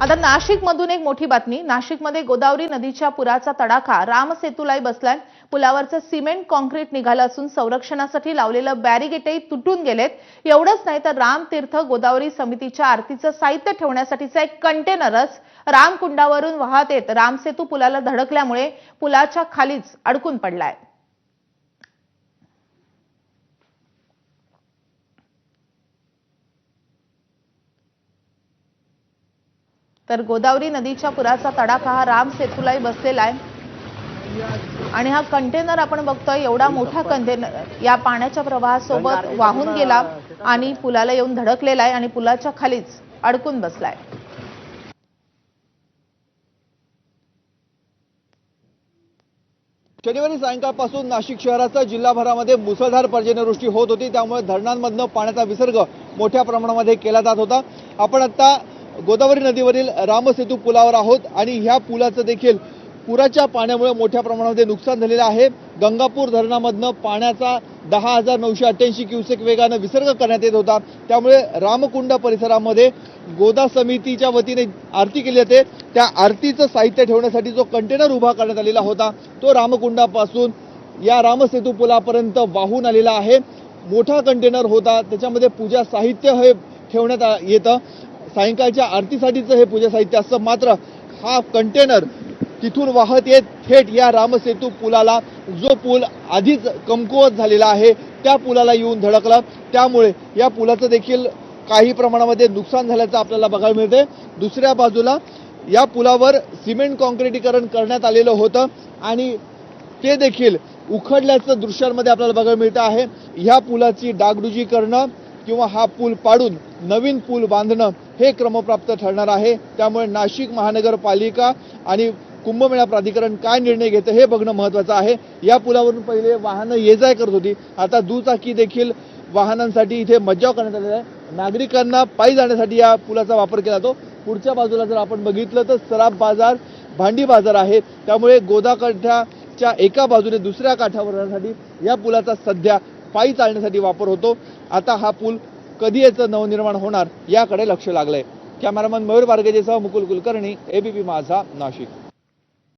आता नाशिकमधून एक मोठी बातमी. नाशिकमध्ये गोदावरी नदीच्या पुराचा तडाखा. रामसेतूलाही बसलाय. पुलावरचं सिमेंट कॉन्क्रीट निघालं असून संरक्षणासाठी लावलेलं बॅरिगेटही तुटून गेलेत. एवढंच नाही तर रामतीर्थ गोदावरी समितीच्या आरतीचं साहित्य ठेवण्यासाठीचा एक कंटेनरच रामकुंडावरून वाहत येत. रामसेतू पुलाला धडकल्यामुळे पुलाच्या खालीच अडकून पडलाय. तर गोदावरी नदीच्या पुराचा तडाखा हा राम सेतूलाही बसलेला आहे. आणि हा कंटेनर आपण बघतोय एवढा मोठा कंटेनर या पाण्याच्या प्रवाहासोबत वाहून गेला आणि पुलाला येऊन धडकलेला आहे आणि पुलाच्या खालीच अडकून बसलाय शनिवारी सायंकाळपासून नाशिक शहरासह जिल्हाभरामध्ये मुसळधार पर्जन्यवृष्टी होत होती. त्यामुळे धरणांमधनं पाण्याचा विसर्ग मोठ्या प्रमाणामध्ये केला जात होता. आपण आता गोदावरी नदीवरील रामसेतू पुलावर आहोत आणि ह्या पुलाचं देखील पुराच्या पाण्यामुळे मोठ्या प्रमाणामध्ये नुकसान झालेलं आहे. गंगापूर धरणामधनं पाण्याचा दहा हजार नऊशे अठ्ठ्याऐंशी क्युसेक वेगानं विसर्ग करण्यात येत होता. त्यामुळे रामकुंड परिसरामध्ये गोदा समितीच्या वतीने आरती केली जाते. त्या आरतीचं साहित्य ठेवण्यासाठी जो कंटेनर उभा करण्यात आलेला होता तो रामकुंडापासून या रामसेतू पुलापर्यंत वाहून आलेला आहे. मोठा कंटेनर होता त्याच्यामध्ये पूजा साहित्य हे ठेवण्यात आ- येतं. सायंकाळच्या आरतीसाठीचं हे पूजा साहित्य असतं. मात्र हा कंटेनर तिथून वाहत येत थेट या रामसेतू पुलाला जो पूल आधीच कमकुवत झालेला आहे त्या पुलाला येऊन धडकला. त्यामुळे या पुलाचं देखील काही प्रमाणामध्ये नुकसान झाल्याचं आपल्याला बघायला मिळते दुसऱ्या बाजूला या पुलावर सिमेंट कॉन्क्रिटीकरण करण्यात आलेलं होतं आणि ते देखील उखडल्याचं दृश्यांमध्ये आपल्याला बघायला मिळतं आहे. ह्या पुलाची डागडुजी करणं किंवा हा पूल पाडून नवीन पूल बांधणं हे क्रमप्राप्त ठरणार आहे. त्यामुळे नाशिक महानगरपालिका आणि कुंभमेळा प्राधिकरण काय निर्णय घेतं हे बघणं महत्वाचं आहे. या पुलावरून पहिले वाहनं ये जाय करत होती. आता दुचाकी देखील वाहनांसाठी इथे मज्जाव करण्यात आलेला आहे. नागरिकांना पायी जाण्यासाठी या पुलाचा वापर केला जातो. पुढच्या बाजूला जर आपण बघितलं तर सराफ बाजार भांडी बाजार आहे त्यामुळे गोदाकाठ्याच्या एका बाजूने दुसऱ्या काठावर जाण्यासाठी या पुलाचा सध्या पायी चालण्यासाठी वापर होतो. आता हा पूल कधी याचं नवनिर्माण होणार याकडे लक्ष लागलंय. कॅमेरामन मयूर बारगेजेसह मुकुल कुलकर्णी एबीपी माझा नाशिक.